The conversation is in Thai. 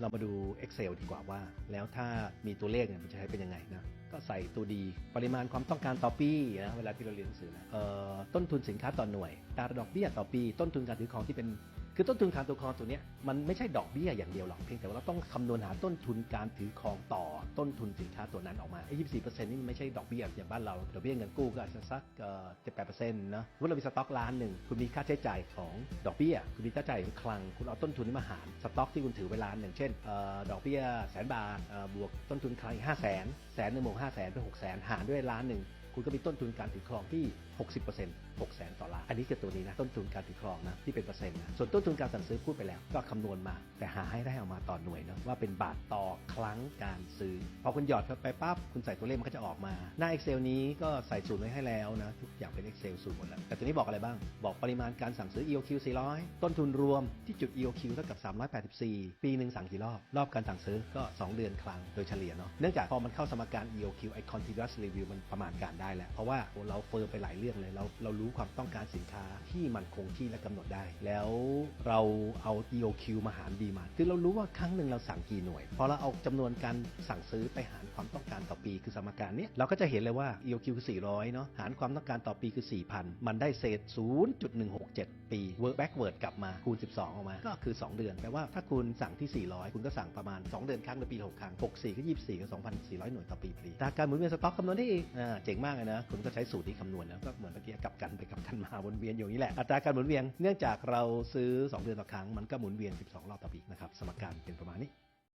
เรามาดู Excel ดีกว่าว่า แล้วถ้ามีตัวเลขเนี่ยมันจะใช้เป็นยังไงนะก็ใส่ตัวดี ปริมาณความต้องการต่อปีนะเวลาที่เราเรียนหนังสือนะเอ่อต้นทุนสินค้าต่อหน่วยตราดอกเบี้ยต่อปี ต้นทุนการถือของที่เป็น คือต้นทุนการถือครองตัวนี้มันไม่ใช่ดอกเบี้ยอย่างเดียวหรอกเพียงแต่ว่าเราต้องคำนวณหาต้นทุนการถือครองต่อต้นทุนสินค้าตัวนั้นออกมาไอ้ยี่สิบสี่เปอร์เซ็นต์นี่มันไม่ใช่ดอกเบี้ยอย่างบ้านเราดอกเบี้ยเงินกู้ก็อาจจะสักเจ็ดแปดเปอร์เซ็นต์นะสมมติเรามีสต็อกล้านหนึ่งคุณมีค่าใช้จ่ายของดอกเบี้ย คุณมีค่าใช้จ่ายของคลังคุณเอาต้นทุนนี้มาหารสต็อกที่คุณถือไว้ล้านหนึ่งเช่นเอ่อดอกเบี้ยแสนบาทเอ่อบวกต้นทุนคลังอีกห้าแสนแสนหนึ่งบวกห้าแสนเป็นหกแสนหารด้วยล้านหนึ่ง คุณก็มีต้นทุนการถือครองที่ 60% 6แสนต่อล้าอันนี้คือตัวนี้นะต้นทุนการถือครองนะที่เป็นเปอร์เซ็นต์นะส่วนต้นทุนการสั่งซื้อพูดไปแล้ว ก็คำนวณมา แต่หาให้ได้ออกมาต่อหน่วยเนาะว่าเป็นบาทต่อครั้งการซื้อ พอคุณหยอดเข้าไปปั๊บคุณใส่ตัวเลขมันก็จะออกมา หน้า Excel นี้ก็ใส่สูตรไว้ให้แล้วนะทุกอย่างเป็น Excel สูตรหมดแล้วแต่ตัวนี้บอกอะไรบ้าง บอกปริมาณการสั่งซื้อ EOQ 400 ต้นทุนรวมที่จุด EOQ เท่ากับ 384 ปีหนึ่งสั่งกี่รอบรอบการสั่งซื้อก็ 2 เดือนครั้งโดยเฉลี่ยเนาะเนื่องจากพอมันเข้าสมการ EOQ ไอ continuous review มันประมาณการได้แหล้วเพราะว่าเราเฟิร์มไปหลายเรื่องเลยเราเรารู้ความต้องการสินค้าที่มันคงที่และกำหนดได้ แล้วเราเอา EOQ มาหารดีมาคือเรารู้ว่าครั้งหนึ่งเราสั่งกี่หน่วยพอเราเอาจำนวนการสั่งซื้อไปหารความต้องการต่อปีคือสมการนี้เราก็จะเห็นเลยว่า EOQ คือ 400 เนาะหารความต้องการต่อปีคือ 4,000 มันได้เศษ 0.167 ปี work backward กลับมาคูณ 12 ออกมา ก็คือ 2 เดือน แปลว่าถ้าคุณสั่งที่ 400 คุณก็สั่งประมาณ 2 เดือนครั้งในปี 6 ครั้ง 64 ก็ 24 ก็ 2,400 หน่วยต่อปีพอดีถ้าการหมุนเวียนสต็อกคำนวณได้อีกอ่าเจ๋งมากเลยนะคุณก็ใช้สูตรที่คำนวณแล้วก็เหมือนเมื่อกี้กลับกันไปกลับกันมาวนเวียนอยู่นี่แหละอัตราการหมุนเวียนเนื่องจากเราซื้อ 2 เดือนต่อครั้งมันก็หมุนเวียน 12 รอบต่อปีนะครับสมการเป็นประมาณนี้